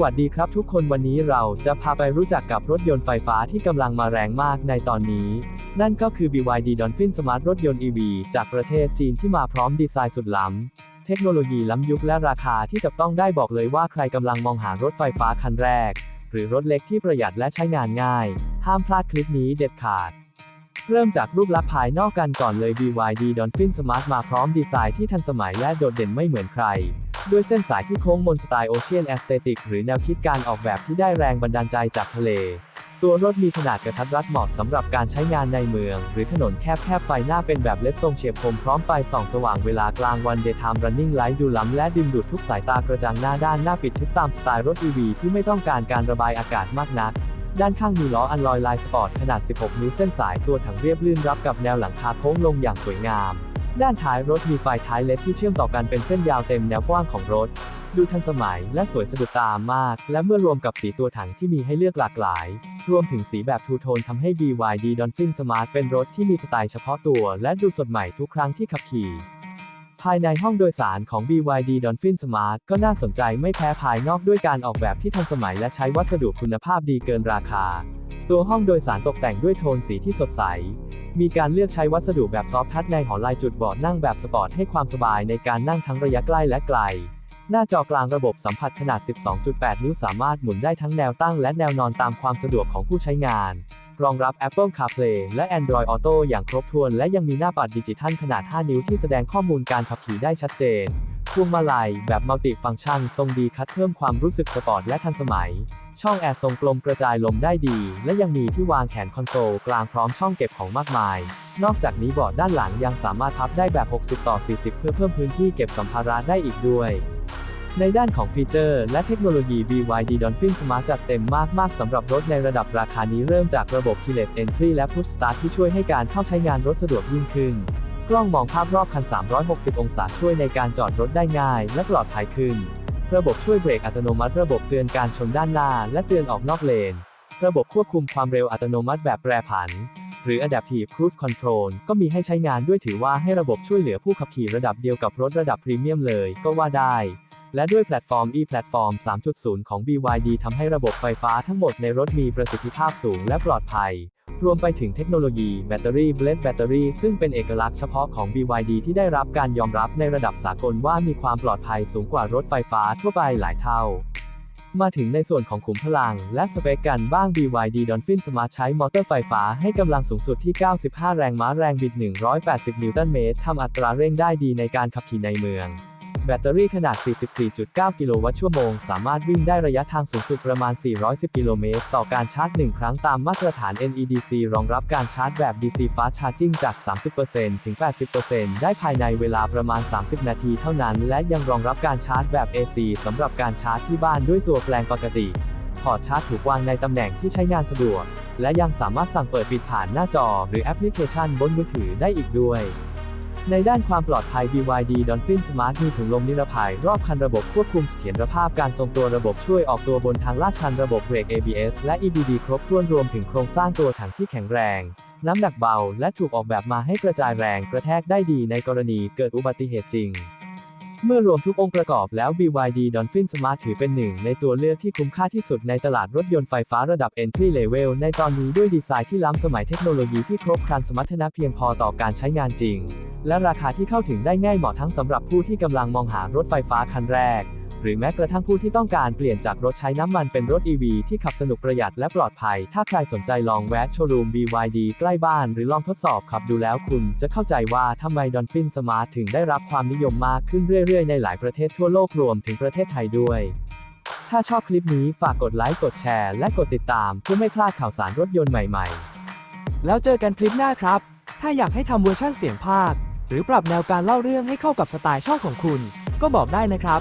วัสดีครับทุกคนวันนี้เราจะพาไปรู้จักกับรถยนต์ไฟฟ้าที่กำลังมาแรงมากในตอนนี้ นั่นก็คือ BYD Dolphin Smart รถยนต์ EV จากประเทศจีนที่มาพร้อมดีไซน์สุดล้ำ เทคโนโลยีล้ำยุคและราคาที่จับต้องได้บอกเลยว่าใครกำลังมองหารถไฟฟ้าคันแรก หรือรถเล็กที่ประหยัดและใช้งานง่าย ห้ามพลาดคลิปนี้เด็ดขาด เริ่มจากรูปลักษณ์ภายนอกกันก่อนเลย BYD Dolphin Smart มาพร้อมดีไซน์ที่ทันสมัยและโดดเด่นไม่เหมือนใคร ด้วยเส้นสายที่โค้งมนสไตล์โอเชียนแอสเตติกหรือแนวคิดการออกแบบที่ได้แรงบันดาลใจจากทะเล ตัวรถมีขนาดกระทัดรัดเหมาะสำหรับการใช้งานในเมือง หรือถนนแคบๆไฟหน้าเป็นแบบเล็ดทรงเฉียบคมพร้อมไฟส่องสว่างเวลากลางวัน Daytime Running Light ดูล้ำและดึงดูดทุกสายตากระจังหน้าด้านหน้าปิดทึบตามสไตล์รถ EV ที่ไม่ต้องการการระบายอากาศมากนักด้านข้างมีล้ออันลอยลายสปอร์ตขนาด 16 นิ้วเส้นสายตัวถังเรียบลื่นรับกับแนวหลังคาโค้งลงอย่างสวยงาม ด้านท้ายรถมีไฟท้ายเลดที่เชื่อมต่อกันเป็นเส้นยาวเต็มแนวกว้างของรถ ดูทันสมัยและสวยสะดุดตามาก และเมื่อรวมกับสีตัวถังที่มีให้เลือกหลากหลาย รวมถึงสีแบบทูโทนทำให้ BYD Dolphin Smart เป็นรถที่มีสไตล์เฉพาะตัว และดูสดใหม่ทุกครั้งที่ขับขี่ ภายในห้องโดยสารของ BYD Dolphin Smart ก็น่าสนใจไม่แพ้ภายนอกด้วยการออกแบบที่ทันสมัยและใช้วัสดุคุณภาพดีเกินราคา ตัวห้องโดยสารตกแต่งด้วยโทนสีที่สดใส มีการเลือกใช้วัสดุแบบซอฟทัชในหอลายจุดเบาะนั่งแบบสปอร์ตให้ความสบายในการนั่งทั้งระยะใกล้และไกล หน้าจอกลางระบบสัมผัสขนาด 12.8 นิ้วสามารถหมุนได้ทั้งแนวตั้งและแนวนอนตามความสะดวกของผู้ใช้งาน รองรับ Apple CarPlay และ Android Auto อย่างครบถ้วน และยังมีหน้าปัดดิจิทัลขนาด 5 นิ้วที่แสดงข้อมูลการขับขี่ได้ชัดเจน พวงมาลัยแบบมัลติฟังก์ชันทรงดีคัดเพิ่มความรู้สึกสปอร์ตและทันสมัย ช่องแอร์ทรงกลมกระจายลมได้ดี และยังมีที่วางแขนคอนโซลกลางพร้อมช่องเก็บของมากมาย นอกจากนี้เบาะด้านหลังยังสามารถพับได้แบบ 60 ต่อ 40 เพื่อเพิ่มพื้นที่เก็บสัมภาระได้อีกด้วยในด้านของฟีเจอร์และเทคโนโลยี BYD Dolphin Smart จัดเต็มมาก ๆ สำหรับรถในระดับราคานี้เริ่มจากระบบ Keyless Entry และ Push Start ที่ช่วยให้การเข้าใช้งานรถสะดวกยิ่งขึ้น ล้องมองภาพรอบคัน 360 องศาช่วยในการจอดรถได้ง่าย และปลอดภัยขึ้น ระบบช่วยเบรกอัตโนมัติระบบเตือนการชนด้านหน้า และเตือนออกนอกเลน ระบบควบคุมความเร็วอัตโนมัติแบบแปรผัน หรือ Adaptive Cruise Control ก็มีให้ใช้งานด้วยถือว่าให้ระบบช่วยเหลือผู้ขับขี่ระดับเดียวกับรถระดับพรีเมียมเลยก็ว่าได้ และด้วยแพลตฟอร์ม e-platform 3.0 ของ BYD ทำให้ระบบไฟฟ้าทั้งหมดในรถมีประสิทธิภาพสูงและปลอดภัย รวมไปถึงเทคโนโลยีแบตเตอรี่เบลดแบตเตอรี่ซึ่งเป็นเอกลักษณ์เฉพาะของ BYD ที่ได้รับการยอมรับในระดับสากลว่ามีความปลอดภัยสูงกว่ารถไฟฟ้าทั่วไปหลายเท่า มาถึงในส่วนของขุมพลัง และสเปคกันบ้าง BYD Dolphin Smart ใช้มอเตอร์ไฟฟ้าให้กำลังสูงสุดที่ 95 แรงม้าแรงบิด 180 นิวตันเมตรทำอัตราเร่งได้ดีในการขับขี่ในเมือง แบตเตอรี่ขนาด 44.9 กิโลวัตต์ชั่วโมง สามารถวิ่งได้ระยะทางสูงสุดประมาณ 410 กิโลเมตร ต่อการชาร์จ 1 ครั้งตามมาตรฐาน NEDC รองรับการชาร์จแบบ DC Fast Charging จาก 30%ถึง 80%ได้ภายในเวลาประมาณ 30 นาทีเท่านั้น และยังรองรับการชาร์จแบบ AC สำหรับการชาร์จที่บ้านด้วยตัวแปลงปกติพอร์ตชาร์จถูกวางในตำแหน่งที่ใช้งานสะดวก และยังสามารถสั่งเปิดปิดผ่านหน้าจอ หรือแอปพลิเคชันบนมือถือได้อีกด้วย ในด้านความปลอดภัย BYD Dolphin Smart มีถุงลมนิรภัย รอบคันระบบควบคุมเสถียรภาพการทรงตัวระบบช่วยออกตัวบนทางลาดชันระบบเบรก ABS และ EBD ครบถ้วนรวมถึงโครงสร้างตัวถังที่แข็งแรง น้ำหนักเบา และถูกออกแบบมาให้กระจายแรงกระแทกได้ดีในกรณีเกิดอุบัติเหตุจริง เมื่อรวมทุกองค์ประกอบแล้ว BYD Dolphin Smart ถือเป็นหนึ่งในตัวเลือกที่คุ้มค่าที่สุดในตลาดรถยนต์ไฟฟ้าระดับ Entry Level ในตอนนี้ด้วยดีไซน์ที่ล้ำสมัยเทคโนโลยีที่ครบครันสมรรถนะเพียงพอต่อการใช้งานจริง และราคาที่เข้าถึงได้ง่ายเหมาะทั้งสำหรับผู้ที่กำลังมองหารถไฟฟ้าคันแรก หรือแม้กระทั่งผู้ที่ต้องการเปลี่ยนจากรถใช้น้ำมันเป็นรถ EV ที่ขับสนุกประหยัดและปลอดภัย ถ้าใครสนใจลองแวะโชว์รูม BYD ใกล้บ้านหรือลองทดสอบขับดูแล้วคุณจะเข้าใจว่าทำไม Dolphin Smart ถึงได้รับความนิยมมากขึ้นเรื่อยๆ ในหลายประเทศทั่วโลกรวมถึงประเทศไทยด้วยถ้าชอบคลิปนี้ฝากกดไลค์ กดแชร์ และกดติดตาม เพื่อไม่พลาดข่าวสารรถยนต์ใหม่ๆ แล้วเจอกันคลิปหน้าครับ ถ้าอยากให้ทำเวอร์ชั่นเสียงภาค รือปรับแนวการเล่าเรื่องให้เข้ากับสไตล์ชอบของคุณ ก็บอกได้นะครับ